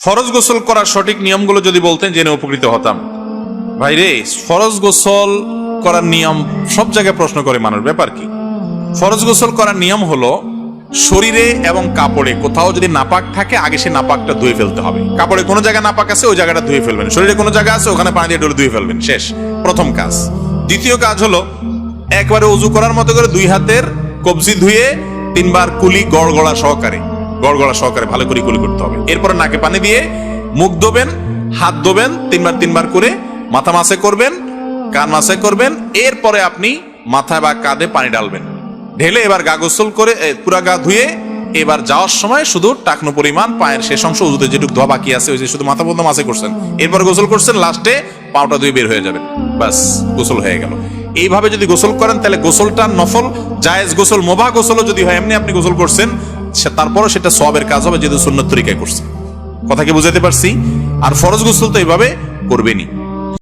ফরজ গোসল করার সঠিক নিয়মগুলো যদি বলতেন, জেনে উপকৃত হতাম। ভাই রে, ফরজ গোসল করার নিয়ম সব জায়গায় প্রশ্ন করে মানুষ, ব্যাপার কি? ফরজ গোসল করার নিয়ম হলো শরীরে এবং কাপড়ে কোথাও যদি নাপাক থাকে, আগে সে নাপাকটা ধুয়ে ফেলতে হবে। কাপড়ে কোনো জায়গায় নাপাক আছে, ওই জায়গাটা ধুয়ে ফেলবেন। শরীরে কোনো জায়গা আছে, ওখানে পানি দিয়ে ডলে ধুয়ে ফেলবেন। শেষ, প্রথম কাজ। দ্বিতীয় কাজ হলো একবারে উজু করার মতো করে দুই হাতের কবজি ধুয়ে তিনবার কুলি গড়গড়া সহকারে। গড়গড়া সহকারে ভালো করে কুলি করতে হবে। এরপরে নাকে পানি দিয়ে মুখ ধোবেন, হাত ধোবেন, তিনবার তিনবার করে মাথা মাসে করবেন, কান মাসে করবেন, এরপরে আপনি মাথায় বা কাঁধে পানি ডালবেন ঢেলে এবার গা গোসল করে পুরা গা ধুয়ে এবার যাওয়ার সময় শুধু টাকনো পরিমাণ পায়ের শেষ অংশ উজুতে যেটুকু ধোয়া বাকি আছে, ওই যে শুধু মাথা বন্ধ মাসে করছেন। এরপর গোসল করছেন, লাস্টে পাউটা ধুয়ে বের হয়ে যাবেন। ব্যাস, গোসল হয়ে গেল। এইভাবে যদি গোসল করেন, তাহলে গোসলটা নফল, জায়েজ গোসল, মোবা গোসলও যদি হয়, এমনি আপনি গোসল করছেন সে- তারপরও সেটা সবের কাজ হবে যেহেতু সুন্নত তরিকায় করছে। কথা কি বুঝাতে পারছি? আর ফরজ গোসল তো এইভাবে করবেনই।